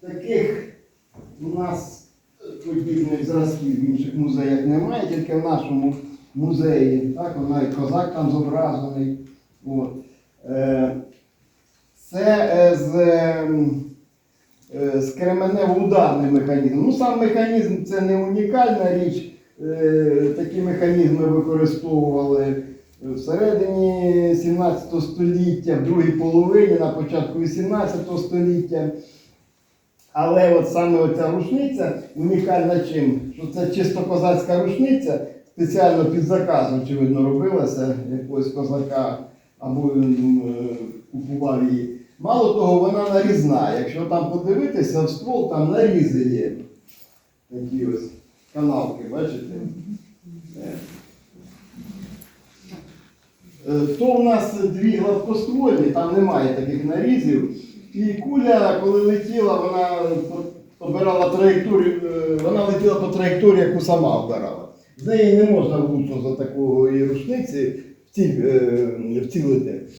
Таких у нас подібних зразків в інших музеях немає, тільки в нашому музеї. Так, вона і козак там зображений. От. Е, Це е, з, ем, е, з кременево-ударним механізмом. Ну, сам механізм це не унікальна річ. Такі механізми використовували всередині 17 століття, в другій половині, на початку 18 століття. Але от саме оця рушниця унікальна чим? Що це чисто козацька рушниця, спеціально під заказ, очевидно, робилася якогось козака або е, купував її. Мало того, вона нарізна. Якщо там подивитися в ствол, там нарізи є. Такі ось канавки, бачите? Е, То в нас дві гладкоствольні, там немає таких нарізів. І куля, коли летіла, вона обирала траєкторію, е, вона летіла по траєкторії, яку сама обирала. З неї не можна влучно за такої рушниці вці- вцілити.